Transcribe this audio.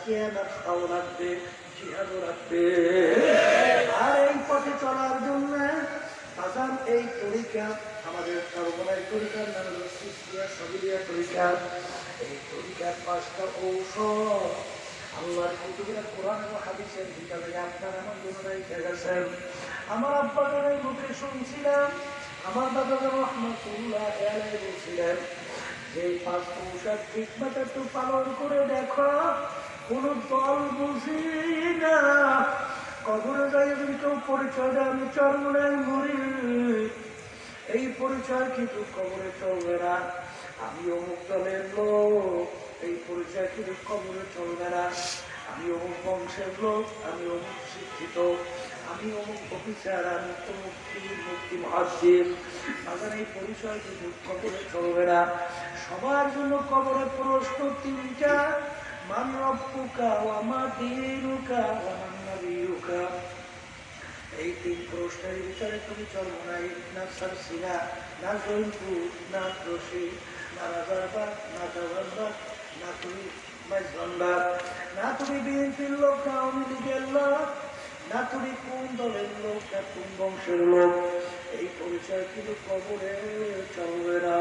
তাজকিয়া খাও রাখবে জিহাদও রাখবে আর এই পথে চলার জন্য আজান এই তরিকা, আমাদের সর্বদাই তরিকার নাম হলো সিস্তিয়া সবিলিয়া তরিকা। এই তরিকার পাঁচটা ঔষধ। আল্লাহর কুতুবের কোরআন ও হাদিসের ভিতরে আপনার আমার দুজনেই গেছেন। আমার আব্বা জানের মুখে শুনছিলাম আমার দাদা রহমতুল্লাহ আলাই বলছিলেন, যে পাঁচ ঔষধ ঠিক মতো একটু পালন করে দেখো কোন দল বুঝি না। কবরে যাই যদি কেউ পরিচয় দেয় আমি চরমনায় মরি এই পরিচয় কিন্তু কবরে চলবে না। আমি অমুক দলের লোক এই পরিচয় কিন্তু কবরে চলবে না। আমি অমুক বংশের লোক আমি অমুক শিক্ষিত। আমি অমুক অফিসার আমি অমুক পীর, মুক্তি মহাসিব আমার এই পরিচয় কিন্তু কবরে চলবে না। সবার জন্য কবরে প্রশ্ন মান রব্বুকা ওয়া মা দীনুকা ওয়া এই তিন প্রশ্নের ভিতরে তুমি চলো নাই, না সারসিনা না জন্তু, না দোষী, না রাজারবার না জগন্নাথ না তুমি মাইজভান্ডার না তুমি বিএনপির লোক, না আওয়ামী লোক, না তুমি কোন দলের লোক, না কোন বংশের লোক। এই পরিচয় কিন্তু কবরে চলবে না।